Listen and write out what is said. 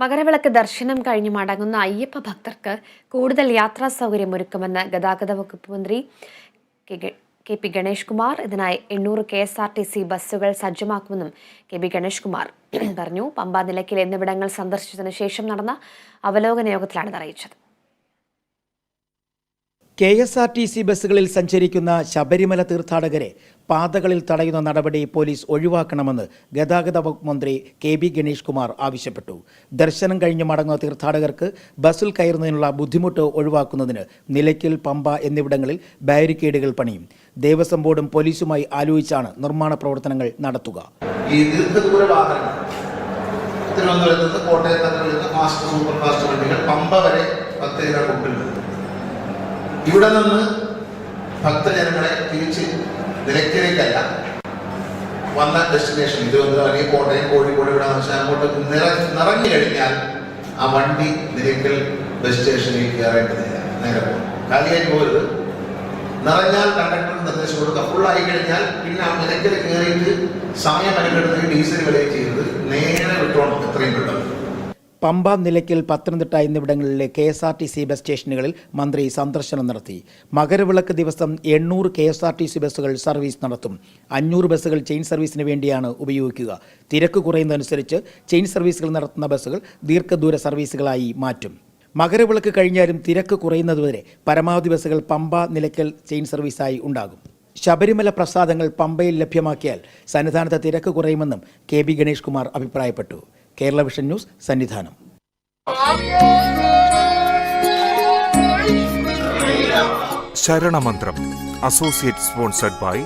മകരവിളക്ക് ദർശനം കഴിഞ്ഞ് മടങ്ങുന്ന അയ്യപ്പ ഭക്തർക്ക് കൂടുതൽ യാത്രാ സൗകര്യം ഒരുക്കുമെന്ന് ഗതാഗത വകുപ്പ് മന്ത്രി കെ പി ഗണേഷ് കുമാർ. ഇതിനായി എണ്ണൂറ് K S R T C ബസ്സുകൾ സജ്ജമാക്കുമെന്നും കെ പി ഗണേഷ് കുമാർ പറഞ്ഞു. പമ്പ നിലയ്ക്കൽ എന്നിവിടങ്ങൾ സന്ദർശിച്ചതിന് ശേഷം നടന്ന അവലോകന യോഗത്തിലാണ് ഇത് അറിയിച്ചത്. K S R T C ബസ്സുകളിൽ സഞ്ചരിക്കുന്ന ശബരിമല തീർത്ഥാടകരെ പാതകളിൽ തടയുന്ന നടപടി പോലീസ് ഒഴിവാക്കണമെന്ന് ഗതാഗത വകുപ്പ് മന്ത്രി കെ ബി ഗണേഷ് കുമാർ ആവശ്യപ്പെട്ടു. ദർശനം കഴിഞ്ഞ് മടങ്ങുന്ന തീർത്ഥാടകർക്ക് ബസ്സിൽ കയറുന്നതിനുള്ള ബുദ്ധിമുട്ട് ഒഴിവാക്കുന്നതിന് നിലയ്ക്കൽ പമ്പ എന്നിവിടങ്ങളിൽ ബാരിക്കേഡുകൾ പണിയും. ദേവസ്വം ബോർഡും പോലീസുമായി ആലോചിച്ചാണ് നിർമ്മാണ പ്രവർത്തനങ്ങൾ നടത്തുക. ഈ വാഹനങ്ങൾ തിരുവനന്തപുരത്ത് കോട്ടയത്ത് ഫാസ്റ്റ് സൂപ്പർ ഫാസ്റ്റ് വണ്ടികൾ പമ്പ വരെ ഭക്തജന കൊണ്ടുണ്ട് ഇവിടെ നിന്ന് ഭക്തജനങ്ങളെ തിരിച്ച് നിരക്കിലേക്കല്ല വന്ന ഡെസ്റ്റിനേഷൻ തിരുവനന്തപുരം അല്ലെങ്കിൽ കോട്ടയം കോഴിക്കോട് ഇവിടെ വെച്ചാൽ അങ്ങോട്ട് നിറ നിറഞ്ഞു കഴിഞ്ഞാൽ ആ വണ്ടി നിരക്കൽ ബസ് സ്റ്റേഷനിൽ കയറേണ്ടതില്ല. നേരെ പോകും കാലിയായി പോകരുത്. നിറഞ്ഞാൽ കണ്ടക്ടർ നിർദ്ദേശം കൊടുക്കുക. ഫുള്ളായി കഴിഞ്ഞാൽ പിന്നെ ആ നിരക്കൽ കയറിയിട്ട് സമയം അനുകെടുത്ത് ഡീസൽ വിലയും ചെയ്ത് നേരെ വിട്ടോണം. എത്രയും പെട്ടെന്ന്. പമ്പ നിലയ്ക്കൽ പത്തനംതിട്ട എന്നിവിടങ്ങളിലെ K S R T C bus സ്റ്റേഷനുകളിൽ മന്ത്രി സന്ദർശനം നടത്തി. മകരവിളക്ക് ദിവസം എണ്ണൂറ് K S R T C ബസ്സുകൾ സർവീസ് നടത്തും. അഞ്ഞൂറ് ബസ്സുകൾ ചെയിൻ സർവീസിന് വേണ്ടിയാണ് ഉപയോഗിക്കുക. തിരക്ക് കുറയുന്നതനുസരിച്ച് ചെയിൻ സർവീസുകൾ നടത്തുന്ന ബസ്സുകൾ ദീർഘദൂര സർവീസുകളായി മാറ്റും. മകരവിളക്ക് കഴിഞ്ഞാലും തിരക്ക് കുറയുന്നതുവരെ പരമാവധി ബസ്സുകൾ പമ്പ നിലയ്ക്കൽ ചെയിൻ സർവീസായി ഉണ്ടാകും. ശബരിമല പ്രസാദങ്ങൾ പമ്പയിൽ ലഭ്യമാക്കിയാൽ സന്നിധാനത്ത് തിരക്ക് കുറയുമെന്നും കെ ബി ഗണേഷ് കുമാർ അഭിപ്രായപ്പെട്ടു. Kerala vision news Sannidhanam. ശരണമന്ത്രം associate sponsored by